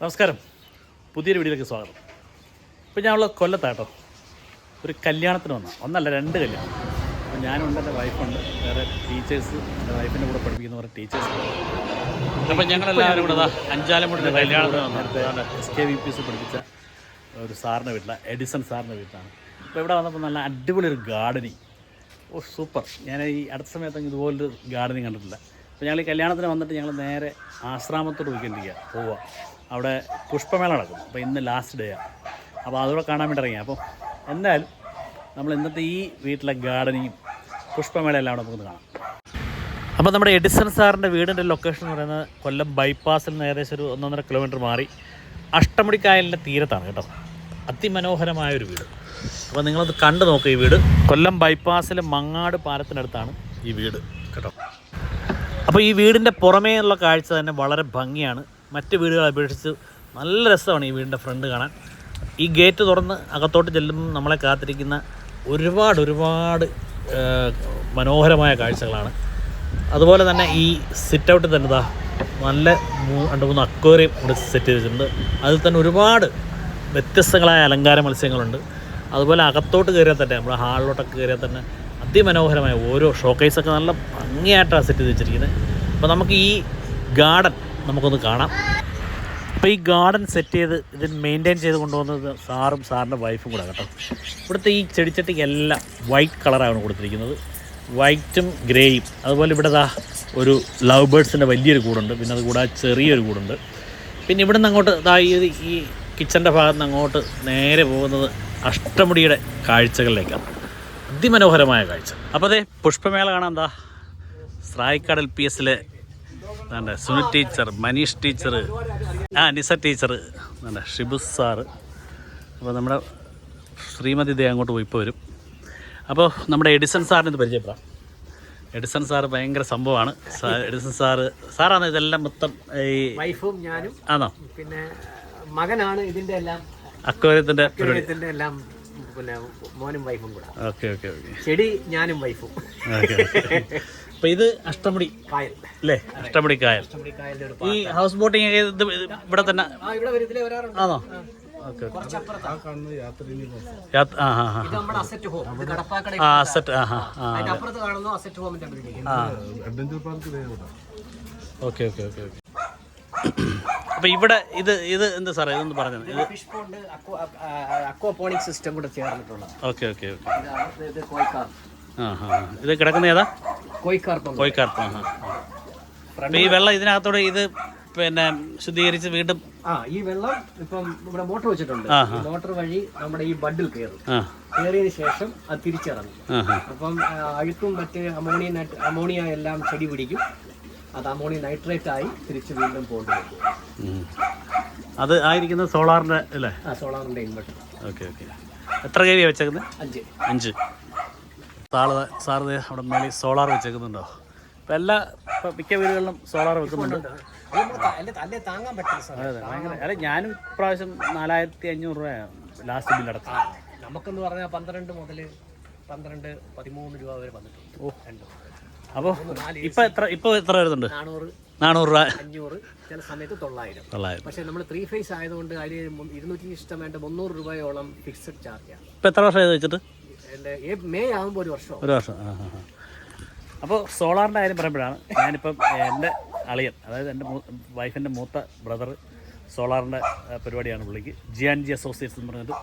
നമസ്കാരം. പുതിയൊരു വീഡിയോയിലേക്ക് സ്വാഗതം. ഇപ്പോൾ ഞാനുള്ള കൊല്ലത്താട്ടോ. ഒരു കല്യാണത്തിന് വന്ന. ഒന്നല്ല രണ്ട് കല്യാണം. അപ്പോൾ ഞാനുണ്ട് എന്റെ വൈഫുണ്ട് വേറെ ടീച്ചേഴ്സ് എന്റെ വൈഫിന്റെ കൂടെ പഠിപ്പിക്കുന്ന കുറേ ടീച്ചേഴ്സ് അപ്പോൾ ഞങ്ങളെല്ലാവരും കൂടെ അഞ്ചാലമുടിന്റെ കല്യാണത്തിന് വന്നു. S K V P S പഠിപ്പിച്ച ഒരു സാറിന്റെ വീട്ടിലാണ് എഡിസൺ സാറിന്റെ വീട്ടിലാണ്. അപ്പോൾ ഇവിടെ വന്നപ്പോൾ നല്ല അടിപൊളി ഒരു ഗാർഡനിങ് ഓ സൂപ്പർ ഞാൻ ഈ അടുത്ത സമയത്ത് ഇതുപോലൊരു ഗാർഡനിങ് കണ്ടിട്ടില്ല. അപ്പോൾ ഞങ്ങൾ ഈ കല്യാണത്തിന് വന്നിട്ട് ഞങ്ങൾ നേരെ ആശ്രാമത്തോട് പോയിക്കൊണ്ടിരിക്കുക പോവുക അവിടെ പുഷ്പമേള നടക്കും. അപ്പോൾ ഇന്ന് ലാസ്റ്റ് ഡേ ആണ് അപ്പോൾ അതുകൂടെ കാണാൻ വേണ്ടി ഇറങ്ങിയ. അപ്പോൾ എന്തായാലും നമ്മൾ ഇന്നത്തെ ഈ വീട്ടിലെ ഗാർഡനിങ്ങും പുഷ്പമേള എല്ലാം അവിടെ നമുക്കൊന്ന് കാണാം. അപ്പോൾ നമ്മുടെ എഡിസൺ സാറിന്റെ വീടിന്റെ ലൊക്കേഷൻ എന്ന് പറയുന്നത് കൊല്ലം ബൈപ്പാസിൽ നിന്ന് ഏകദേശം ഒരു ഒന്നൊന്നര കിലോമീറ്റർ മാറി അഷ്ടമുടിക്കായലിന്റെ തീരത്താണ് കേട്ടോ. അതിമനോഹരമായ ഒരു വീട്. അപ്പോൾ നിങ്ങളത് കണ്ടു നോക്കുക ഈ വീട്. കൊല്ലം ബൈപ്പാസിലെ മങ്ങാട് പാലത്തിനടുത്താണ് ഈ വീട് കേട്ടോ. അപ്പോൾ ഈ വീടിന്റെ പുറമേ ഉള്ള കാഴ്ച തന്നെ വളരെ ഭംഗിയാണ്. മറ്റ് വീടുകളെ അപേക്ഷിച്ച് നല്ല രസമാണ് ഈ വീടിന്റെ ഫ്രണ്ട് കാണാൻ. ഈ ഗേറ്റ് തുറന്ന് അകത്തോട്ട് ചെല്ലുമ്പോൾ നമ്മളെ കാത്തിരിക്കുന്ന ഒരുപാട് ഒരുപാട് മനോഹരമായ കാഴ്ചകളാണ്. അതുപോലെ തന്നെ ഈ സിറ്റ് ഔട്ട് തന്നെ ഇതാ നല്ല രണ്ട് മൂന്ന് അക്വേറിയം ഇവിടെ സെറ്റ് ചെയ്തിട്ടുണ്ട്. അതിൽ തന്നെ ഒരുപാട് വ്യത്യസ്തങ്ങളായ അലങ്കാര മത്സ്യങ്ങളുണ്ട്. അതുപോലെ അകത്തോട്ട് കയറിയാൽ തന്നെ നമ്മുടെ ഹാളിലോട്ടൊക്കെ കയറിയാൽ തന്നെ അതിമനോഹരമായ ഓരോ ഷോക്കേസൊക്കെ നല്ല ഭംഗിയായിട്ടാണ് സെറ്റ് ചെയ്ത് വെച്ചിരിക്കുന്നത്. അപ്പോൾ നമുക്ക് ഈ ഗാർഡൻ നമുക്കൊന്ന് കാണാം. അപ്പോൾ ഈ ഗാർഡൻ സെറ്റ് ചെയ്ത് ഇത് മെയിന്റെയിൻ ചെയ്ത് കൊണ്ടുപോകുന്നത് സാറും സാറിന്റെ വൈഫും കൂടെ കേട്ടോ. ഇവിടുത്തെ ഈ ചെടിച്ചട്ടിക്ക് എല്ലാം വൈറ്റ് കളറാണ് കൊടുത്തിരിക്കുന്നത്. വൈറ്റും ഗ്രേയും അതുപോലെ ഇവിടെ ദാ ഒരു ലവ് ബേഡ്സിന്റെ വലിയൊരു കൂടുണ്ട്. പിന്നെ അത് കൂടാതെ ചെറിയൊരു കൂടുണ്ട്. പിന്നെ ഇവിടെ നിന്ന് അങ്ങോട്ട് ദാ ഈ ഈ കിച്ചന്റെ ഭാഗത്ത് നിന്ന് അങ്ങോട്ട് നേരെ പോകുന്നത് അഷ്ടമുടിയുടെ കാഴ്ചകളിലേക്കാണ്. അതിമനോഹരമായ കാഴ്ച. അപ്പോൾ അതെ പുഷ്പമേള കാണാം എന്താ സ്രായിക്കാടൽ പി എസിലെ എന്താ സുനി ടീച്ചർ മനീഷ് ടീച്ചർ. ആ നിസ ടീച്ചർ. എന്താ ഷിബു സാറ്. അപ്പോൾ നമ്മുടെ ശ്രീമതി ദേ അങ്ങോട്ട് പോയി ഇപ്പോൾ വരും. അപ്പോൾ നമ്മുടെ എഡിസൺ സാറിന് ഇത് പരിചയപ്പെടാം. എഡിസൺ സാറ് ഭയങ്കര സംഭവമാണ്. എഡിസൺ സാറ് സാറാണ് ഇതെല്ലാം മൊത്തം ഈ വൈഫും ഞാനും. ആണോ? പിന്നെ മകനാണ് ഇതിന്റെ എല്ലാം. അക്വേറിയത്തിന്റെ എല്ലാം പിന്നെ മോനും വൈഫും കൂടെ. Okay okay okay. ചെടി ഞാനും വൈഫും. അപ്പോൾ ഇത് അഷ്ടമുടി കായൽ. അല്ലേ? അഷ്ടമുടി കായൽ. ഈ ഹൗസ് ബോട്ടിംഗ് ഇത് ഇവിടെ തന്നെ? ആ ഇവിടെ വരും ഇതിലെ വരാറുണ്ട്. ആണോ? Okay okay. ഓക്കെ ഓക്കെ അപ്പോൾ ഇവിടെ ഇത് ഇത് എന്താ സാറേ? ഇതൊന്ന് പറഞ്ഞത് ഇത് ഫിഷ് പോണ്ട് അക്വാപോണിക് സിസ്റ്റം കൂടെ ചേർന്നിട്ടുള്ളത് ഓക്കെ ഓക്കെ ഓക്കെ. ഇത് കിടക്കുന്ന ഏതാ? കോഴിക്കാർപ്പ് ആ ഈ വെള്ളം ഇതിനകത്തോടെ ഇത് പിന്നെ ശുദ്ധീകരിച്ച് വീണ്ടും ആ ഈ വെള്ളം ഇപ്പം ഇവിടെ മോട്ടർ വെച്ചിട്ടുണ്ട്. മോട്ടർ വഴി നമ്മുടെ ഈ ബഡിൽ കയറും. കയറിയതിനു ശേഷം അത് തിരിച്ചിറങ്ങും. അപ്പം അഴുക്കും മറ്റ് അമോണിയ അമോണിയ എല്ലാം ചെടി പിടിക്കും. അത് അമോണിയ നൈട്രേറ്റ് ആയി തിരിച്ച് വീണ്ടും പോകേണ്ടി. അത് ആയിരിക്കുന്നത് സോളാറിന്റെ അല്ലേ? ആ സോളാറിന്റെ ഇൻവെർട്ടർ. Okay okay. എത്ര കെ വി വെച്ചേക്കുന്നത് അഞ്ച്. അഞ്ച്. സാറ് സാറ് അവിടെ മേളിൽ സോളാർ വെച്ചേക്കുന്നുണ്ടോ? ഇപ്പം എല്ലാ ഇപ്പം മിക്ക വീടുകളിലും സോളാർ വെക്കുന്നുണ്ട്. അതെ ഭയങ്കര. അല്ല ഞാനും ഇപ്രാവശ്യം നാലായിരത്തി അഞ്ഞൂറ് രൂപ ലാസ്റ്റ് ബില്ലടച്ചത് നമുക്കെന്ന് പറഞ്ഞാൽ പന്ത്രണ്ട് മുതൽ പന്ത്രണ്ട് പതിമൂന്ന് രൂപ വരെ വന്നിട്ടുണ്ട്. ഓ. രണ്ടും. അപ്പോൾ ഇപ്പം എത്ര ഇപ്പോൾ എത്ര വരുന്നുണ്ട്? നാനൂറ് നാനൂറ് രൂപ. അഞ്ഞൂറ് ചില സമയത്ത് തൊള്ളായിരം. തൊള്ളായിരം. പക്ഷേ നമ്മൾ ത്രീ ഫേസ് ആയതുകൊണ്ട് അതിൽ ഇരുന്നൂറ്റി ഇഷ്ടം വേണ്ട മുന്നൂറ് രൂപയോളം ഫിക്സഡ് ചാർജാണ് ഇപ്പം എത്ര വർഷമായി ആയത് വെച്ചിട്ട്? മെയ് ആകുമ്പോൾ ഒരു വർഷം. ഒരു വർഷം. ആ ആ ആ. അപ്പോൾ സോളാറിന്റെ കാര്യം പറയുമ്പോഴാണ് ഞാനിപ്പം എന്റെ അളിയൻ അതായത് എന്റെ വൈഫിന്റെ മൂത്ത ബ്രദർ സോളാറിന്റെ പരിപാടിയാണ് പുള്ളിക്ക്. ജി ആൻഡ് ജി അസോസിയേറ്റ്സ് എന്ന് പറഞ്ഞിട്ട്.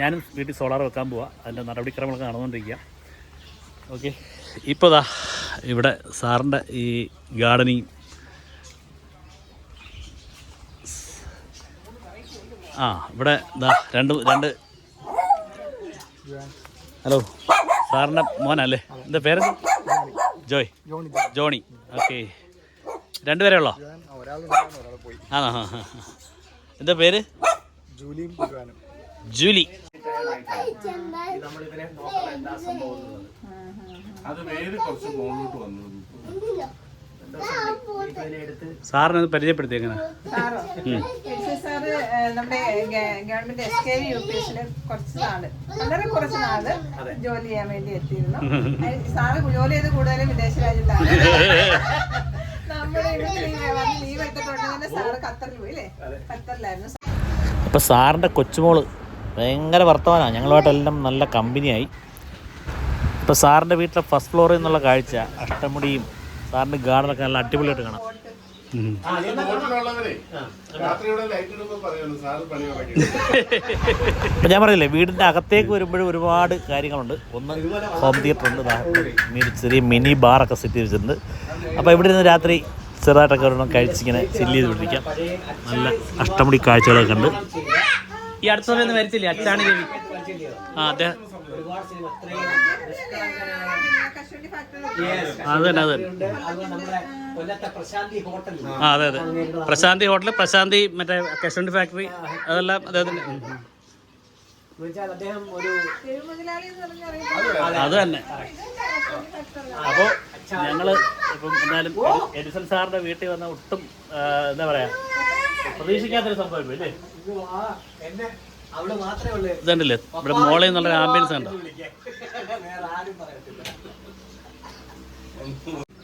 ഞാനും വീട്ടിൽ സോളാർ വെക്കാൻ പോവാം. അതിന്റെ നടപടിക്രമങ്ങളൊക്കെ നടന്നുകൊണ്ടിരിക്കുക ഓക്കെ. ഇപ്പോൾ ദാ ഇവിടെ സാറിന്റെ ഈ ഗാർഡനിങ്. ആ ഇവിടെ ദാ രണ്ട് രണ്ട് ഹലോ സാറിന്റെ മോനല്ലേ? എന്താ പേര്? ജോയ്. ജോണി. ഓക്കെ രണ്ടുപേരേ ഉള്ളോ? ആണോ. എന്താ പേര്? ജൂലി. അത് വേര് കുറച്ച് മുകളിലോട്ട് വന്നു. സാറിനെ പരിചയപ്പെടുത്തി എങ്ങനെ? സാറോ? നമ്മുടെ government S K V U P എസിൽ കുറച്ച് നാൾ വളരെ കുറച്ച് നാൾ ജോലി ചെയ്യാൻ വേണ്ടി എത്തിയിരുന്നു. സാറ് ജോലി ചെയ്ത് കൂടുതലും വിദേശ രാജ്യത്താണ്. നമ്മുടെ ലീവ് എടുത്തിട്ടുണ്ടെങ്കിൽ പിന്നെ സാറ് ഖത്തറിൽ പോയി അല്ലേ? ഖത്തറിലായിരുന്നു. അപ്പൊ സാറിന്റെ കൊച്ചുമോൾ ഭയങ്കര വർത്തമാനമാണ്. ഞങ്ങളുമായിട്ടെല്ലാം നല്ല കമ്പനിയായി. ഇപ്പോൾ സാറിന്റെ വീട്ടിലെ ഫസ്റ്റ് ഫ്ലോറിൽ നിന്നുള്ള കാഴ്ച അഷ്ടമുടിയും സാറിന്റെ ഗാർഡനൊക്കെ നല്ല അടിപൊളിയായിട്ട് കാണാം. ഞാൻ പറഞ്ഞില്ലേ വീടിന്റെ അകത്തേക്ക് വരുമ്പോഴും ഒരുപാട് കാര്യങ്ങളുണ്ട്. ഒന്ന് ഹോം തിയേറ്റർ ഉണ്ട് ചെറിയ മിനി ബാറൊക്കെ സെറ്റ് ചെയ്തിട്ടുണ്ട് വെച്ചിട്ടുണ്ട്. അപ്പോൾ ഇവിടെ നിന്ന് രാത്രി ചെറുതായിട്ടൊക്കെ ഒരെണ്ണം കഴിച്ചിങ്ങനെ ചില്ല് ചെയ്ത് പിടിക്കാം നല്ല അഷ്ടമുടി കാഴ്ചകളൊക്കെ ഉണ്ട്. ഈ അടുത്ത സമയം വരത്തില്ലേ? അച്ചാണി ദേവി ആ അതെ. അത് തന്നെ അത് പ്രശാന്തി ഹോട്ടലിൽ ആ അതെ അതെ. പ്രശാന്തി ഹോട്ടൽ പ്രശാന്തി മറ്റേ കശുവണ്ടി ഫാക്ടറി അതെല്ലാം അദ്ദേഹത്തിന്റെ അത് തന്നെ. അപ്പോൾ ഞങ്ങൾ ഇപ്പം എന്നാലും എഡിസൺ സാറിന്റെ വീട്ടിൽ വന്ന ഒട്ടും എന്താ പറയാ പ്രതീക്ഷിക്കാത്തൊരു സംഭവം അല്ലേ ഇത് എന്നെ അവൾ മാത്രമേ ഉള്ളൂ. ഇതുണ്ടല്ലേ? ഇവിടെ മോളിൽ നിന്നുള്ള ആംബിയൻസ് ഉണ്ടോ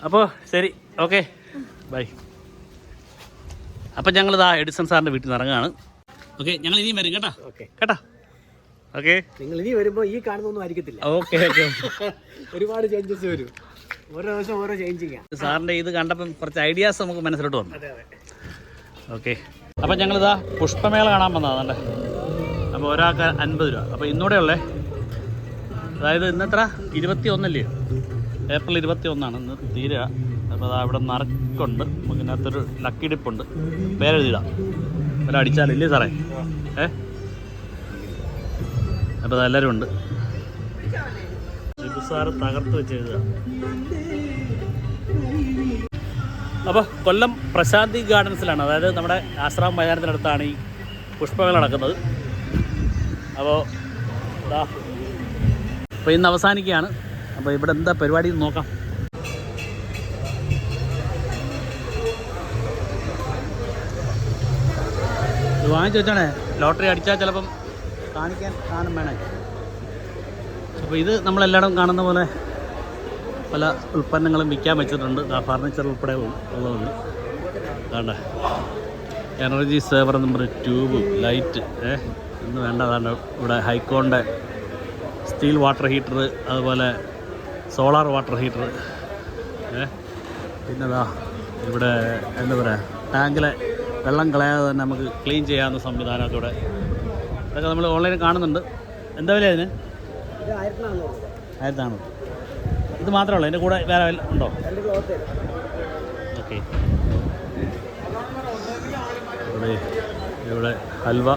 അപ്പോൾ ശരി. ഓക്കെ. ബൈ. അപ്പം ഞങ്ങളിതാ എഡിസൺ സാറിന്റെ വീട്ടിൽ നിന്ന് ഇറങ്ങുകയാണ് ഓക്കെ ഞങ്ങൾ ഇനിയും വരും കേട്ടോ? ഓക്കെ. കേട്ടോ? ഓക്കെ. നിങ്ങൾ ഇനി വരുമ്പോൾ ഈ കാണുന്നൊന്നും ആയിരിക്കത്തില്ല. Okay okay. ഒരുപാട് ചേഞ്ചസ് വരും. ഓരോ ദിവസം ഓരോ ചേഞ്ചിങ് സാറിന്റെ ഇത് കണ്ടപ്പം കുറച്ച് ഐഡിയാസ് നമുക്ക് മനസ്സിലോട്ട് വന്നു. ഓക്കെ. അപ്പം ഞങ്ങളിതാ പുഷ്പമേള കാണാൻ വന്നതാണ് അപ്പോൾ ഒരാൾക്ക് അൻപത് രൂപ. അപ്പോൾ ഇന്നൂടെ ഉള്ളേ. അതായത് ഇന്നെത്ര? ഇരുപത്തി ഒന്നല്ലേ ഏപ്രിൽ ഇരുപത്തി ഒന്നാണ് ഇന്ന് തീരുക. അപ്പോൾ അതാ ഇവിടെ നറക്കുണ്ട്. നമുക്ക് ഇതിനകത്തൊരു ലക്കിടിപ്പുണ്ട്. പേരെഴുതിടാം വല്ല അടിച്ചാലില്ലേ സാറേ? ഏ? അപ്പോൾ അതെല്ലാവരും ഉണ്ട്. സാറ് തകർത്ത് വെച്ച് എഴുതുക. അപ്പോൾ കൊല്ലം പ്രശാന്തി ഗാർഡൻസിലാണ്. അതായത് നമ്മുടെ ആശ്രാം മൈതാനത്തിനടുത്താണ് ഈ പുഷ്പമേള നടക്കുന്നത്. അപ്പോൾ അപ്പോൾ ഇന്ന് അവസാനിക്കുകയാണ്. അപ്പോൾ ഇവിടെ എന്താ പരിപാടി നോക്കാം. ഇത് വാങ്ങിച്ചു വെച്ചാണേ. ലോട്ടറി അടിച്ചാൽ ചിലപ്പം കാണിക്കാൻ സാധനം വേണേ. അപ്പോൾ ഇത് നമ്മളെല്ലായിടും കാണുന്ന പോലെ പല ഉൽപ്പന്നങ്ങളും വിൽക്കാൻ വെച്ചിട്ടുണ്ട്. ഫർണിച്ചർ ഉൾപ്പെടെ ഉള്ളതുണ്ട്. വേണ്ട energy saver number tube light ഏ ഇന്ന് വേണ്ട അതാണ് ഇവിടെ ഹൈക്കോണിന്റെ സ്റ്റീൽ വാട്ടർ ഹീറ്റർ അതുപോലെ സോളാർ വാട്ടർ ഹീറ്റർ. പിന്നെതാ ഇവിടെ എന്താ പറയുക ടാങ്കിലെ വെള്ളം കളയാതെ തന്നെ നമുക്ക് ക്ലീൻ ചെയ്യാവുന്ന സംവിധാനത്തോടെ. ഇതൊക്കെ നമ്മൾ ഓൺലൈനിൽ കാണുന്നുണ്ട്. എന്താ വില അതിന് ആയിരത്താണ് ഇത് മാത്രമേ ഉള്ളൂ അതിന്റെ കൂടെ വേറെ ഉണ്ടോ? ഓക്കെ. ഇവിടെ ഹൽവ.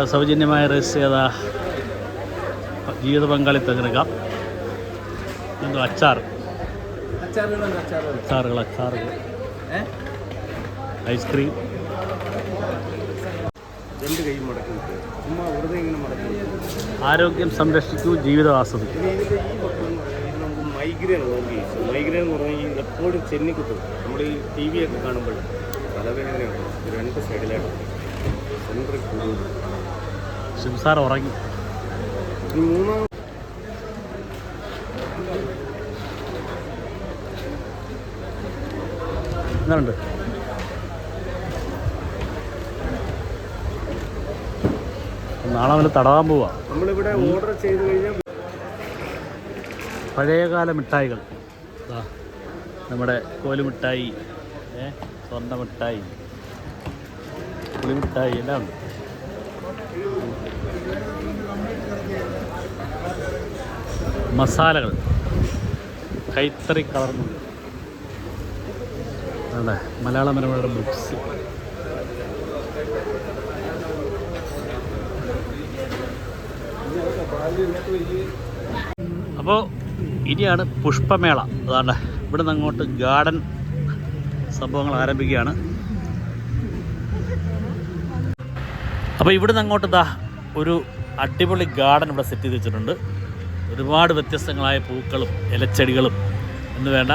ഇവിടെ സൗജന്യമായ രജിസ്റ്റർ ചെയ്ത ജീവിത പങ്കാളി തിരഞ്ഞെടുക്കാം എന്തോ അച്ചാർ. അച്ചാറുകൾ. അച്ചാറുകൾ ഐസ്ക്രീം. രണ്ട് കൈ മുടക്കി ചുമ്മാ വെറുതെ ഇങ്ങനെ മുടക്കി ആരോഗ്യം സംരക്ഷിക്കൂ ജീവിതം ആസ്വദിക്കും. മൈഗ്രെയിൻ മൈഗ്രെയിൻ എന്ന് പറഞ്ഞാൽ എപ്പോഴും ചെന്നിക്കുത്തും. നമ്മൾ ഈ ടി വി ഒക്കെ കാണുമ്പോൾ തലവേദനയുണ്ട് രണ്ട് സൈഡിലായിട്ട് സെൻട്രൽ കൂടുതൽ. ശിവസാർ ഉറങ്ങി. എന്നുണ്ട് നാളെ അവന് തടവാൻ പോവാ. നമ്മളിവിടെ ഓർഡർ ചെയ്ത് കഴിഞ്ഞാൽ പഴയകാല മിഠായികൾ. നമ്മുടെ കോലുമിഠായി സ്വർണ മിഠായി പുളിമിഠായി എല്ലാം ഉണ്ട്. മസാലകൾ. കൈത്തറി കളർന്നുണ്ട് അതെ മലയാള മനോരമയുടെ ബുക്സ് അപ്പോൾ ഇനിയാണ് പുഷ്പമേള. അതാണ്ട് ഇവിടെ നിന്ന് അങ്ങോട്ട് ഗാർഡൻ സംഭവങ്ങൾ ആരംഭിക്കുകയാണ്. അപ്പോൾ ഇവിടെ നിന്ന് അങ്ങോട്ട് ദാ ഒരു അടിപൊളി ഗാർഡൻ ഇവിടെ സെറ്റ് ചെയ്ത് വെച്ചിട്ടുണ്ട്. ഒരുപാട് വ്യത്യസ്തങ്ങളായ പൂക്കളും ഇലച്ചെടികളും എന്ന് വേണ്ട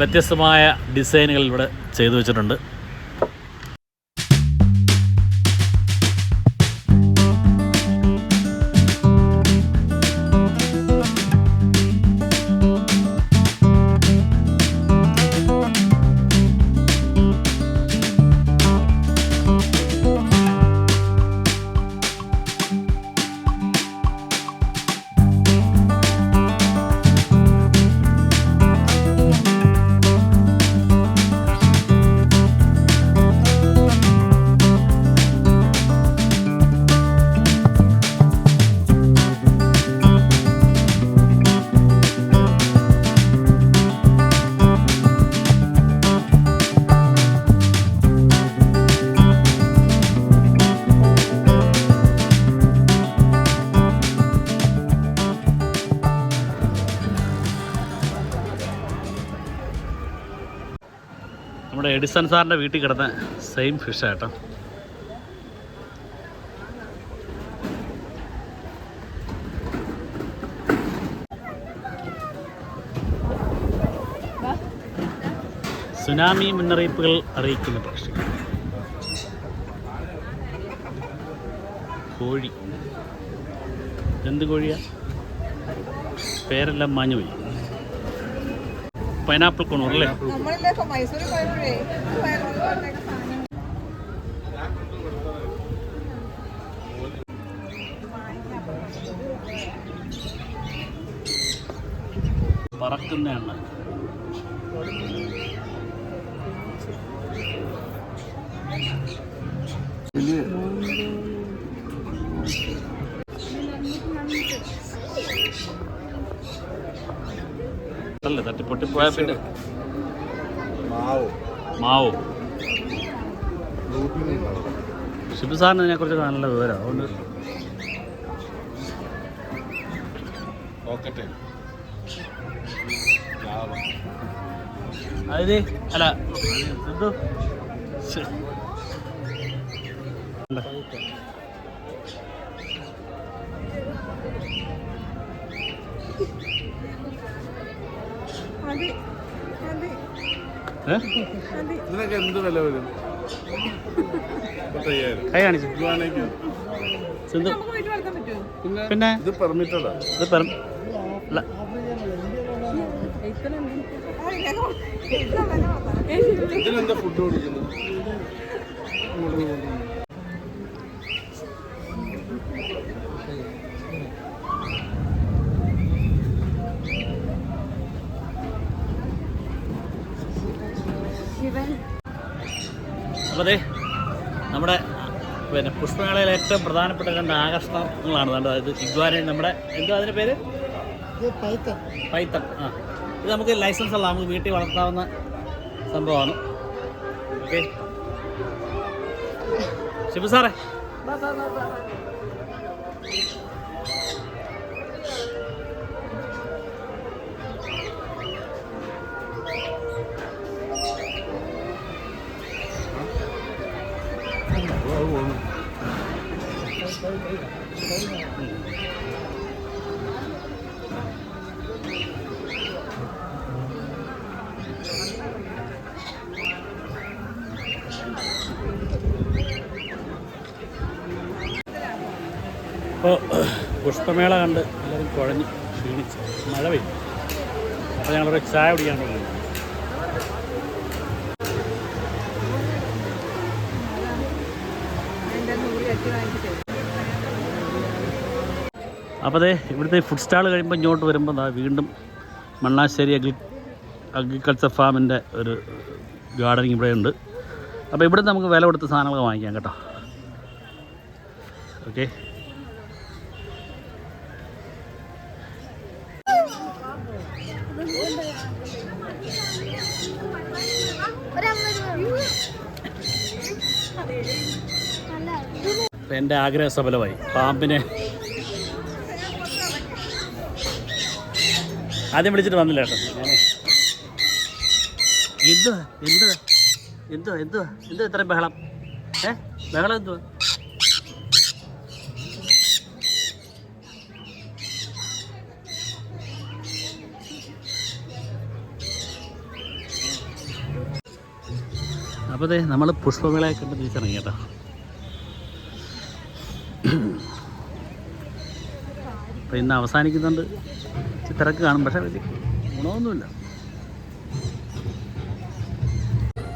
വ്യത്യസ്തമായ ഡിസൈനുകൾ ഇവിടെ ചെയ്തു വെച്ചിട്ടുണ്ട്. എഡിസൺ സാറിന്റെ വീട്ടിൽ കിടന്ന സെയിം ഫിഷ് ആട്ടോ സുനാമി മുന്നറിയിപ്പുകൾ അറിയിക്കുന്ന പക്ഷി കോഴി. എന്ത് കോഴിയാ? പേരെല്ലാം മാഞ്ഞു പോയി പൈനാപ്പിൾ കൊണൂർ അല്ലേ പറക്കുന്ന എണ്ണ. അല്ലേ തട്ടിപ്പൊട്ടിപ്പോയാൽ പിന്നെ. മാവോ. ഷിബു സാറിന് ഇതിനെക്കുറിച്ച് നല്ല വിവരം. അതുകൊണ്ട് അതായത് അല്ല സിദ്ധു ഇതിനൊക്കെ എന്ത് വില വരും? കൈ കാണിച്ചു. പിന്നെ ഇത് പെർമിറ്റഡാ. ഇത് അല്ല. ഇതിനെന്താ ഫുഡ് കൊടുക്കുന്നത് അപ്പോൾ അതെ നമ്മുടെ പിന്നെ പുഷ്പമേളയിലെ ഏറ്റവും പ്രധാനപ്പെട്ട രണ്ട് ആകർഷണങ്ങളാണ്. നല്ലത് അതായത് ഇഗ്വാന നമ്മുടെ എന്തോ അതിന്റെ പേര്? പൈത്തം ആ. ഇത് നമുക്ക് ലൈസൻസ് ഉള്ള നമുക്ക് വീട്ടിൽ വളർത്താവുന്ന സംഭവമാണ്. ഓക്കെ. ശിവ സാറേ. പുഷ്പമേള കണ്ട് എല്ലാവരും കുഴഞ്ഞ് ക്ഷീണിച്ച്. മഴ പെയ്യും അപ്പോൾ ഞങ്ങളൊരു ചായ കുടിക്കാൻ വാങ്ങിച്ചിട്ട് അപ്പോൾ അതെ ഇവിടുത്തെ ഫുഡ് സ്റ്റാൾ കഴിയുമ്പോൾ ഇങ്ങോട്ട് വരുമ്പോൾ ദാ വീണ്ടും മണ്ണാശ്ശേരി അഗ്രി അഗ്രികൾച്ചർ ഫാമിന്റെ ഒരു ഗാർഡനിങ് ഇവിടെ ഉണ്ട്. അപ്പോൾ ഇവിടെ നമുക്ക് വില കൊടുത്ത് സാധനങ്ങൾ വാങ്ങിക്കാം കേട്ടോ. ഓക്കെ എന്റെ ആഗ്രഹ സഫലമായി. പാമ്പിനെ ആദ്യം വിളിച്ചിട്ട് വന്നില്ല കേട്ടോ. ഞാനേ എന്തുവാ? എന്തുവാ? എന്തുവാ? എന്തുവാ? എന്തുവാ ഇത്രയും ബഹളം? ഏ? ബഹളം എന്തുവാ? അപ്പോൾ നമ്മൾ പുഷ്പങ്ങളെ കണ്ട് തിരിച്ചിറങ്ങി കേട്ടോ. അപ്പോൾ ഇന്ന് അവസാനിക്കുന്നുണ്ട്. തിരക്ക് കാണും. പക്ഷേ വലിയ ഗുണമൊന്നുമില്ല.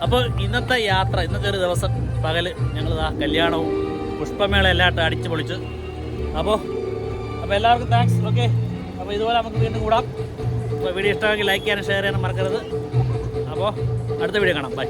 അപ്പോൾ ഇന്നത്തെ യാത്ര ഇന്നത്തെ ഒരു ദിവസം പകൽ ഞങ്ങൾ കല്യാണവും പുഷ്പമേള എല്ലായിട്ടും അടിച്ചു പൊളിച്ച്. അപ്പോൾ അപ്പോൾ എല്ലാവർക്കും താങ്ക്സ് ഓക്കെ അപ്പോൾ ഇതുപോലെ നമുക്ക് വീണ്ടും കൂടാം. അപ്പോൾ വീഡിയോ ഇഷ്ടമാക്കി ലൈക്ക് ചെയ്യാനും ഷെയർ ചെയ്യാനും മറക്കരുത്. അപ്പോൾ അടുത്ത വീഡിയോ കാണാം. ബൈ